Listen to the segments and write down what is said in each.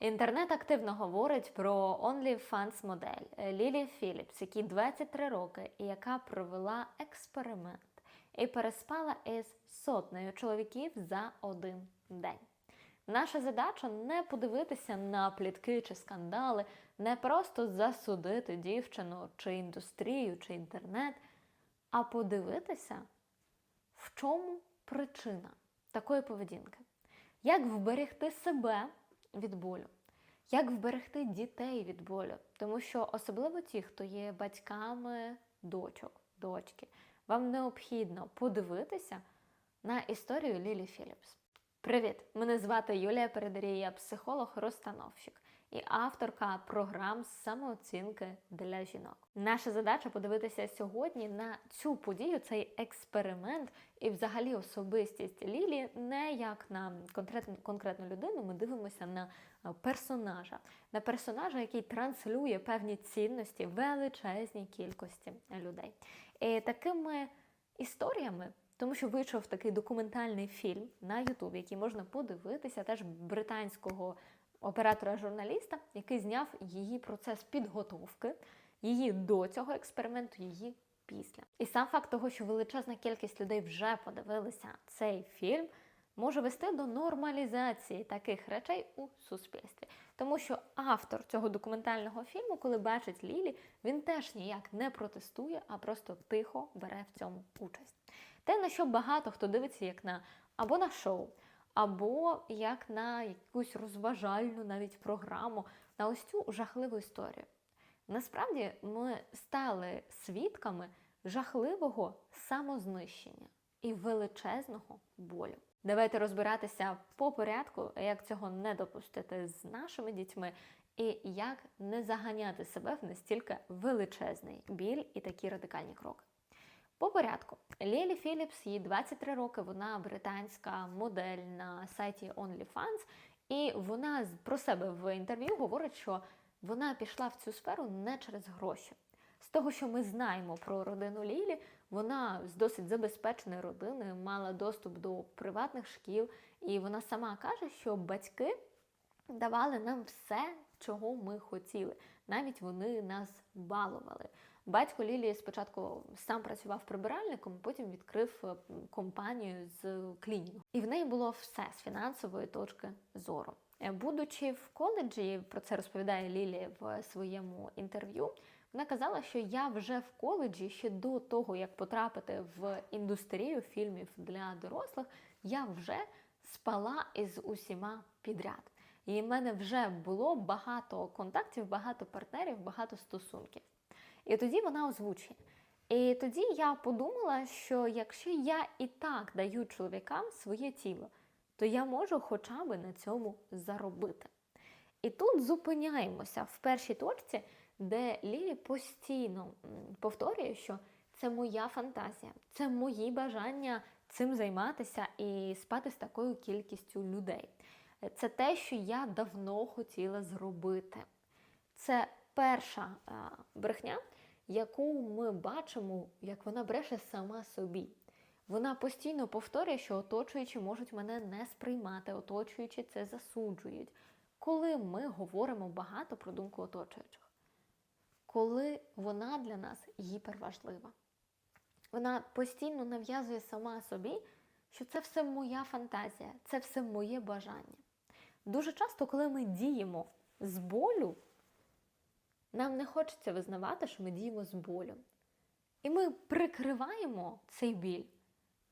Інтернет активно говорить про OnlyFans модель Лілі Філіпс, якій 23 роки, і яка провела експеримент і переспала із сотнею чоловіків за один день. Наша задача не подивитися на плітки чи скандали, не просто засудити дівчину чи індустрію, чи інтернет, а подивитися, в чому причина такої поведінки. Як вберегти себе від болю? Як вберегти дітей від болю? Тому що особливо ті, хто є батьками дочок, дочки, вам необхідно подивитися на історію Лілі Філіпс. Привіт! Мене звати Юлія Передарія, я психолог-розстановщик і авторка програм самооцінки для жінок. Наша задача подивитися сьогодні на цю подію, цей експеримент і взагалі особистість Лілі, не як на конкретну, конкретну людину. Ми дивимося на е, персонажа, на персонажа, який транслює певні цінності величезній кількості людей. І такими історіями. Тому що вийшов такий документальний фільм на Ютубі, який можна подивитися, теж британського оператора-журналіста, який зняв її процес підготовки, її до цього експерименту, її після. І сам факт того, що величезна кількість людей вже подивилися цей фільм, може вести до нормалізації таких речей у суспільстві. Тому що автор цього документального фільму, коли бачить Лілі, він теж ніяк не протестує, а просто тихо бере в цьому участь. Те, на що багато хто дивиться, як на або на шоу, або як на якусь розважальну навіть програму, на ось цю жахливу історію. Насправді ми стали свідками жахливого самознищення і величезного болю. Давайте розбиратися по порядку, як цього не допустити з нашими дітьми, і як не заганяти себе в настільки величезний біль і такі радикальні кроки. По порядку, Лілі Філіпс, їй 23 роки, вона британська модель на сайті OnlyFans, і вона про себе в інтерв'ю говорить, що вона пішла в цю сферу не через гроші. З того, що ми знаємо про родину Лілі, вона з досить забезпеченої родини мала доступ до приватних шкіл, і вона сама каже, що батьки давали нам все, чого ми хотіли. Навіть вони нас балували. Батько Лілії спочатку сам працював прибиральником, потім відкрив е, компанію з клінінгу. І в неї було все з фінансової точки зору. Е, Будучи в коледжі, про це розповідає Лілі в своєму інтерв'ю. Вона казала, що я вже в коледжі ще до того, як потрапити в індустрію фільмів для дорослих, я вже спала із усіма підряд. І в мене вже було багато контактів, багато партнерів, багато стосунків. І тоді вона озвучує. І тоді я подумала, що якщо я і так даю чоловікам своє тіло, то я можу хоча б на цьому заробити. І тут зупиняємося в першій точці, де Лілі постійно повторює, що це моя фантазія, це мої бажання цим займатися і спати з такою кількістю людей. Це те, що я давно хотіла зробити. Це перша а, брехня, яку ми бачимо, як вона бреше сама собі. Вона постійно повторює, що оточуючі можуть мене не сприймати, оточуючі це засуджують. Коли ми говоримо багато про думку оточуючих, коли вона для нас гіперважлива. Вона постійно нав'язує сама собі, що це все моя фантазія, це все моє бажання. Дуже часто, коли ми діємо з болю, нам не хочеться визнавати, що ми діємо з болю. І ми прикриваємо цей біль.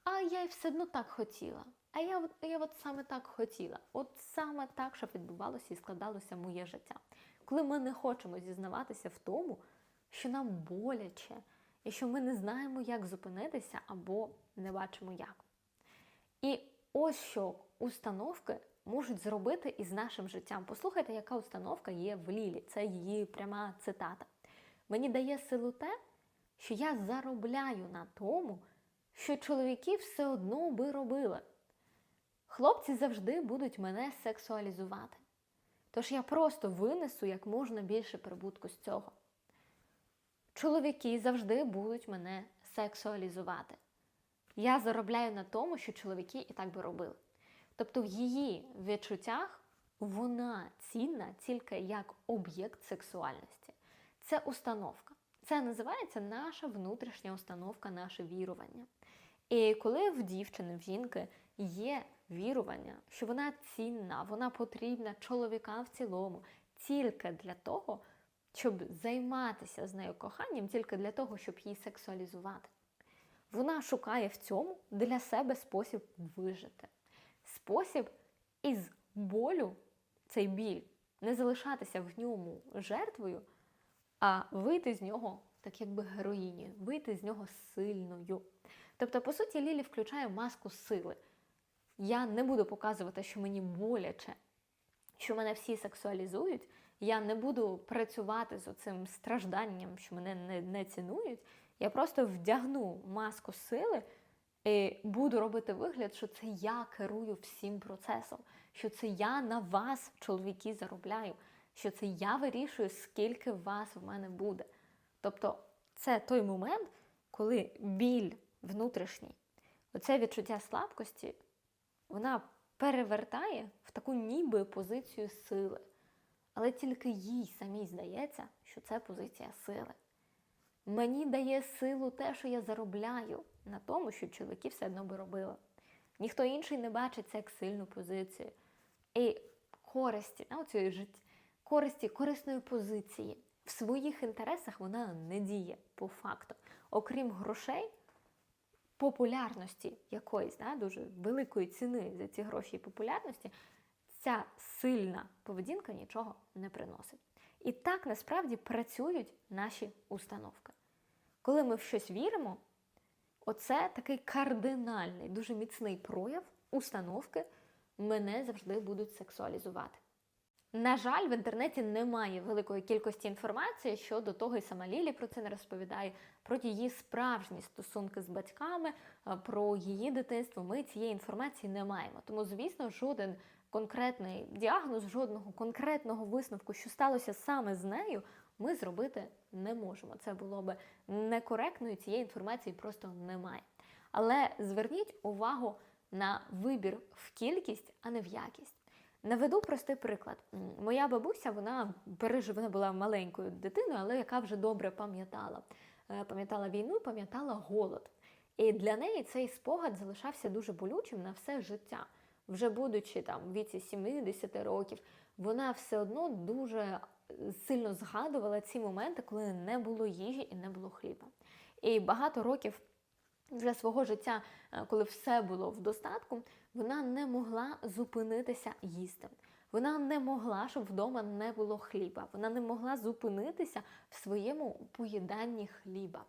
А я й все одно так хотіла. А я, от- я от саме так хотіла. От саме так, щоб відбувалося і складалося моє життя. Коли ми не хочемо зізнаватися в тому, що нам боляче, і що ми не знаємо, як зупинитися або не бачимо як. І ось що установки можуть зробити із нашим життям. Послухайте, яка установка є в Лілі. Це її пряма цитата. Мені дає силу те, що я заробляю на тому, що чоловіки все одно би робили. Хлопці завжди будуть мене сексуалізувати. Тож я просто винесу як можна більше прибутку з цього. Чоловіки завжди будуть мене сексуалізувати. Я заробляю на тому, що чоловіки і так би робили. Тобто в її відчуттях вона цінна тільки як об'єкт сексуальності. Це установка. Це називається наша внутрішня установка, наше вірування. І коли в дівчини, в жінки є вірування, що вона цінна, вона потрібна чоловікам в цілому, тільки для того, щоб займатися з нею коханням, тільки для того, щоб її сексуалізувати. Вона шукає в цьому для себе спосіб вижити, спосіб із болю, цей біль, не залишатися в ньому жертвою, а вийти з нього так якби героїнею, вийти з нього сильною. Тобто, по суті, Лілі включає маску сили. Я не буду показувати, що мені боляче, що мене всі сексуалізують. Я не буду працювати з цим стражданням, що мене не, не цінують. Я просто вдягну маску сили буду робити вигляд, що це я керую всім процесом, що це я на вас, чоловіки, заробляю, що це я вирішую, скільки вас в мене буде. Тобто, це той момент, коли біль внутрішній, оце відчуття слабкості, вона перевертає в таку ніби позицію сили. Але тільки їй самій здається, що це позиція сили. Мені дає силу те, що я заробляю на тому, що чоловіки все одно би робили. Ніхто інший не бачить це як сильну позицію. І користі, ну, цієї життя, користі, корисної позиції. В своїх інтересах вона не діє по факту. Окрім грошей, популярності якоїсь, да, дуже великої ціни за ці гроші і популярності, ця сильна поведінка нічого не приносить. І так насправді працюють наші установки. Коли ми в щось віримо, оце такий кардинальний, дуже міцний прояв установки мене завжди будуть сексуалізувати. На жаль, в інтернеті немає великої кількості інформації щодо того, і сама Лілі про це не розповідає, про її справжні стосунки з батьками, е, про її дитинство. Ми цієї інформації не маємо. Тому, звісно, жоден конкретний діагноз, жодного конкретного висновку, що сталося саме з нею, ми зробити не можемо. Це було би некоректно, і цієї інформації просто немає. Але зверніть увагу на вибір в кількість, а не в якість. Наведу простий приклад. Моя бабуся, вона вона була маленькою дитиною, але яка вже добре пам'ятала. Е, Пам'ятала війну, пам'ятала голод. І для неї цей спогад залишався дуже болючим на все життя. Вже будучи там віці 70 років, вона все одно дуже сильно згадувала ці моменти, коли не було їжі і не було хліба. І багато років вже свого життя, е, коли все було в достатку, вона не могла зупинитися їсти. Вона не могла, щоб вдома не було хліба. Вона не могла зупинитися в своєму поїданні хліба.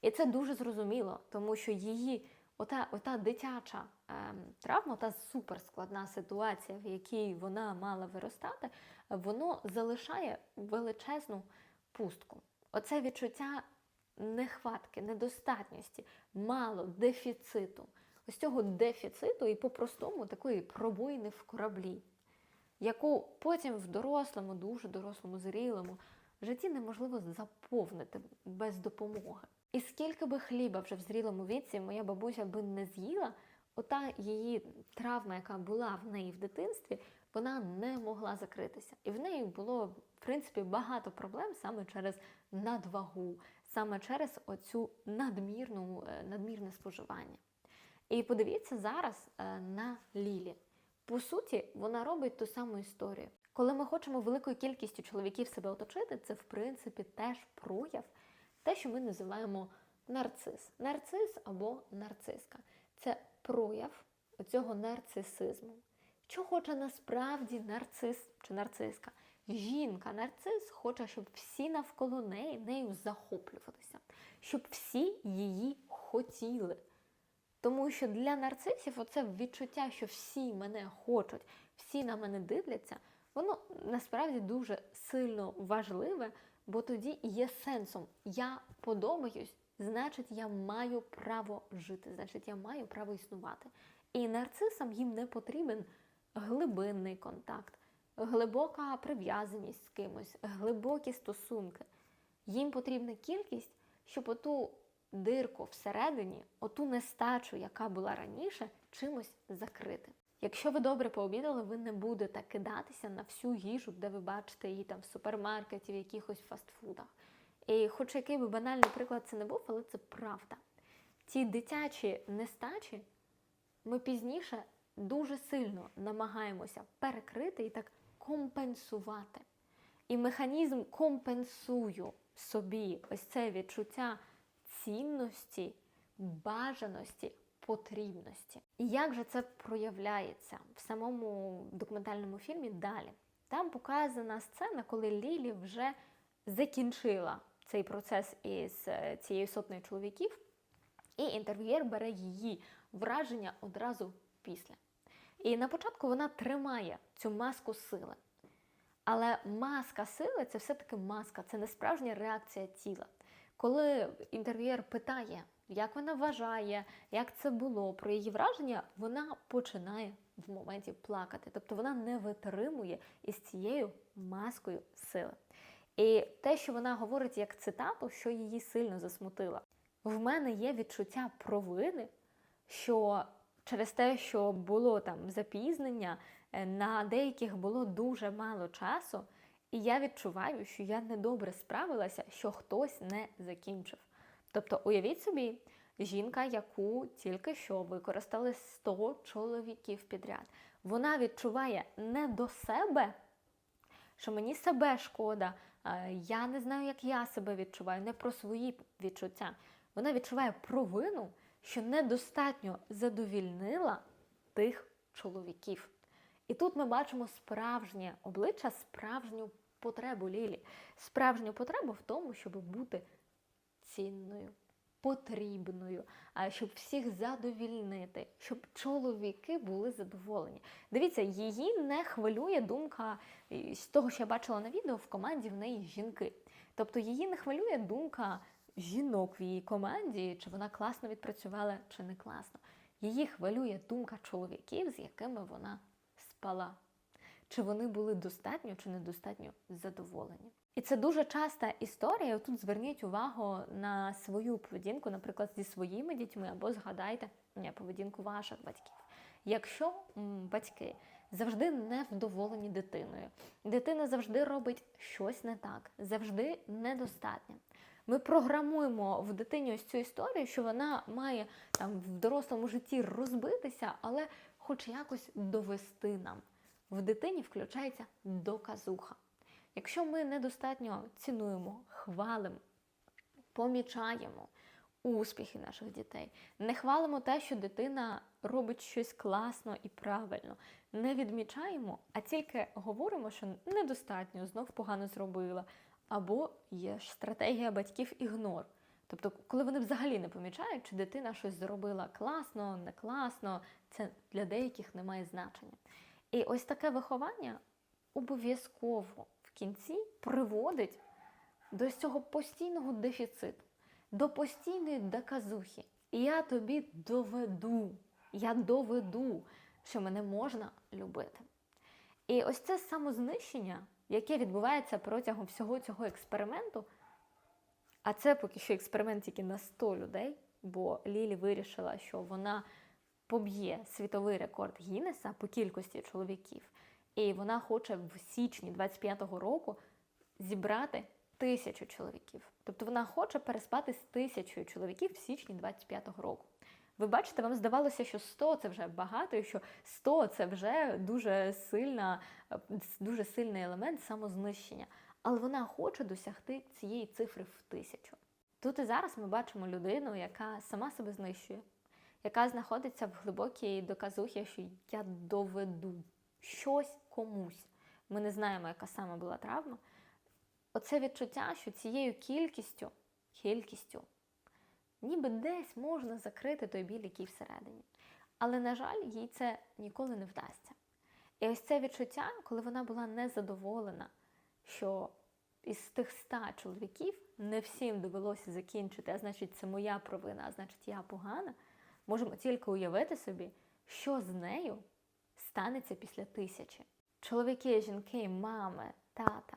І це дуже зрозуміло, тому що її ота, ота дитяча ем, травма, та суперскладна ситуація, в якій вона мала виростати, воно залишає величезну пустку. Оце відчуття нехватки, недостатності, мало, дефіциту. Ось цього дефіциту і по-простому такої пробоїни в кораблі, яку потім в дорослому, дуже дорослому, зрілому житті неможливо заповнити без допомоги. І скільки би хліба вже в зрілому віці моя бабуся би не з'їла, ота її травма, яка була в неї в дитинстві, вона не могла закритися. І в неї було, в принципі, багато проблем саме через надвагу, саме через оцю надмірну, е, надмірне споживання. І подивіться зараз е, на Лілі. По суті, вона робить ту саму історію. Коли ми хочемо великою кількістю чоловіків себе оточити, це в принципі теж прояв, те, що ми називаємо нарцис. Нарцис або нарциска. Це прояв цього нарцисизму. Що хоче насправді нарцис чи нарциска? Жінка, нарцис хоче, щоб всі навколо неї нею захоплювалися, щоб всі її хотіли. Тому що для нарцисів оце відчуття, що всі мене хочуть, всі на мене дивляться, воно насправді дуже сильно важливе, бо тоді є сенсом. Я подобаюсь, значить, я маю право жити, значить, я маю право існувати. І нарцисам їм не потрібен глибинний контакт, глибока прив'язаність з кимось, глибокі стосунки. Їм потрібна кількість, щоб оту дирку всередині, оту нестачу, яка була раніше, чимось закрити. Якщо ви добре пообідали, ви не будете кидатися на всю їжу, де ви бачите її там в супермаркеті, в якихось фастфудах. І хоч який би банальний приклад це не був, але це правда. Ці дитячі нестачі ми пізніше дуже сильно намагаємося перекрити і так компенсувати. І механізм компенсую собі ось це відчуття цінності, бажаності, потрібності. І як же це проявляється в самому документальному фільмі далі? Там показана сцена, коли Лілі вже закінчила цей процес із е, цією сотнею чоловіків, і інтерв'єр бере її враження одразу після. І на початку вона тримає цю маску сили. Але маска сили це все-таки маска, це не справжня реакція тіла. Коли інтерв'єр питає, як вона вважає, як це було, про її враження, вона починає в моменті плакати. Тобто вона не витримує із цією маскою сили. І те, що вона говорить як цитату, що її сильно засмутило. В мене є відчуття провини, що через те, що було там запізнення, е, на деяких було дуже мало часу, і я відчуваю, що я недобре справилася, що хтось не закінчив. Тобто, уявіть собі, жінка, яку тільки що використали 100 чоловіків підряд, вона відчуває не до себе, що мені себе шкода, е, я не знаю, як я себе відчуваю, не про свої відчуття. Вона відчуває провину, що недостатньо задовільнила тих чоловіків. І тут ми бачимо справжнє обличчя, справжню потребу Лілі, справжню потребу в тому, щоб бути цінною, потрібною, щоб всіх задовільнити, щоб чоловіки були задоволені. Дивіться, її не хвилює думка з того, що я бачила на відео, в команді в неї жінки. Тобто її не хвилює думка жінок в її команді, чи вона класно відпрацювала, чи не класно. Її хвилює думка чоловіків, з якими вона спала. Чи вони були достатньо чи недостатньо задоволені. І це дуже часта історія. Тут зверніть увагу на свою поведінку, наприклад, зі своїми дітьми, або згадайте поведінку ваших батьків. Якщо м, батьки завжди невдоволені дитиною, дитина завжди робить щось не так, завжди недостатньо. Ми програмуємо в дитині ось цю історію, що вона має там в дорослому житті розбитися, але хоч якось довести нам. В дитині включається доказуха. Якщо ми недостатньо цінуємо, хвалимо, помічаємо успіхи наших дітей, не хвалимо те, що дитина робить щось класно і правильно, не відмічаємо, а тільки говоримо, що недостатньо, знов погано зробила. Або є ж стратегія батьків ігнор. Тобто, коли вони взагалі не помічають, чи дитина щось зробила класно, не класно, це для деяких не має значення. І ось таке виховання обов'язково в кінці приводить до цього постійного дефіциту, до постійної доказухи. Я тобі доведу, я доведу, що мене можна любити. І ось це самознищення, яке відбувається протягом всього цього експерименту, а це поки що експеримент тільки на 100 людей, бо Лілі вирішила, що вона поб'є світовий рекорд Гіннеса по кількості чоловіків. І вона хоче в січні 25-го року зібрати тисячу чоловіків. Тобто вона хоче переспати з тисячою чоловіків в січні 25-го року. Ви бачите, вам здавалося, що 100 це вже багато, і що 100 це вже дуже сильна, дуже сильний елемент самознищення. Але вона хоче досягти цієї цифри в тисячу. Тут і зараз ми бачимо людину, яка сама себе знищує, яка знаходиться в глибокій доказухі, що я доведу щось комусь. Ми не знаємо, яка саме була травма. Оце відчуття, що цією кількістю, кількістю, ніби десь можна закрити той біль, який всередині. Але, на жаль, їй це ніколи не вдасться. І ось це відчуття, коли вона була незадоволена, що із тих ста чоловіків не всім довелося закінчити, а значить, це моя провина, а значить, я погана, можемо тільки уявити собі, що з нею станеться після тисячі. Чоловіки, жінки, мами, тата.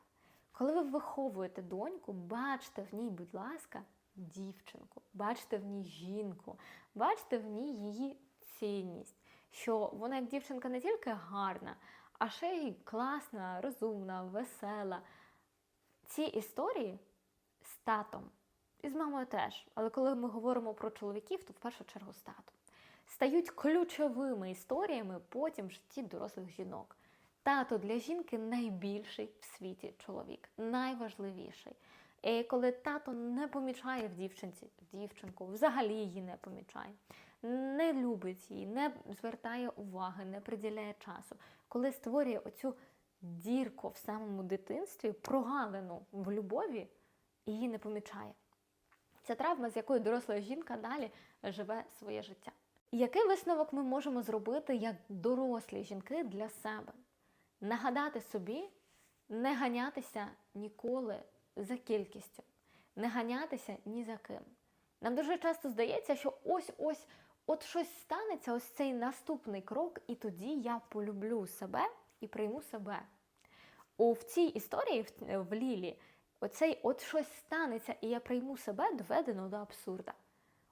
Коли ви виховуєте доньку, бачте в ній, будь ласка, дівчинку, бачте в ній жінку, бачте в ній її цінність. що вона як дівчинка не тільки гарна, а ще й класна, розумна, весела. Ці історії з татом і з мамою теж. Але коли ми говоримо про чоловіків, то в першу чергу з татом. Стають ключовими історіями потім в житті дорослих жінок. Тато для жінки найбільший в світі чоловік, найважливіший. Коли тато не помічає в дівчинці дівчинку, взагалі її не помічає, не любить її, не звертає уваги, не приділяє часу, коли створює оцю дірку в самому дитинстві, прогалину в любові, і її не помічає. Це травма, з якою доросла жінка далі живе своє життя. Який висновок ми можемо зробити як дорослі жінки для себе? Нагадати собі, не ганятися ніколи за кількістю, не ганятися ні за ким. Нам дуже часто здається, що ось-ось от щось станеться, ось цей наступний крок, і тоді я полюблю себе і прийму себе. У в цій історії в, Лілі, оцей от щось станеться, і я прийму себе доведено до абсурда.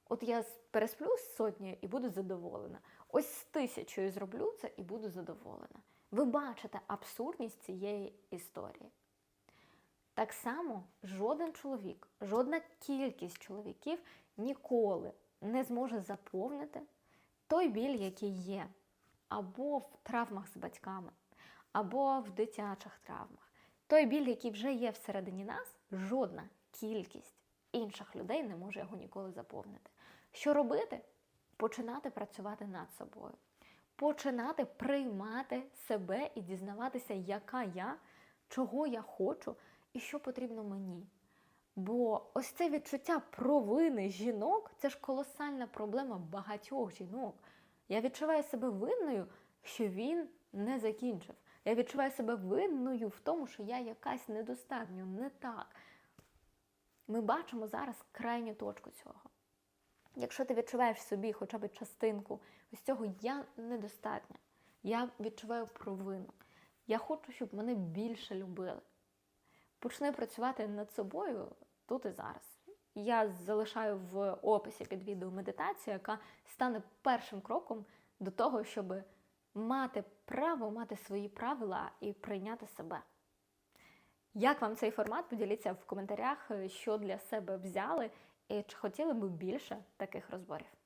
От я пересплю з сотнею і буду задоволена. Ось з тисячою зроблю це і буду задоволена. Ви бачите абсурдність цієї історії. Так само жоден чоловік, жодна кількість чоловіків ніколи не зможе заповнити той біль, який є, або в травмах з батьками, або в дитячих травмах. Той біль, який вже є всередині нас, жодна кількість інших людей не може його ніколи заповнити. Що робити? Починати працювати над собою, починати приймати себе і дізнаватися, яка я, чого я хочу і що потрібно мені. Бо ось це відчуття провини жінок це ж колосальна проблема багатьох жінок. Я відчуваю себе винною, що він не закінчив. Я відчуваю себе винною в тому, що я якась недостатньо, не так. Ми бачимо зараз крайню точку цього. Якщо ти відчуваєш собі хоча б частинку ось цього я недостатня, я відчуваю провину. Я хочу, щоб мене більше любили. Почни працювати над собою тут і зараз. Я залишаю в описі під відео медитацію, яка стане першим кроком до того, щоб мати право, мати свої правила і прийняти себе. Як вам цей формат? Поділіться в коментарях, що для себе взяли і чи хотіли би більше таких розборів.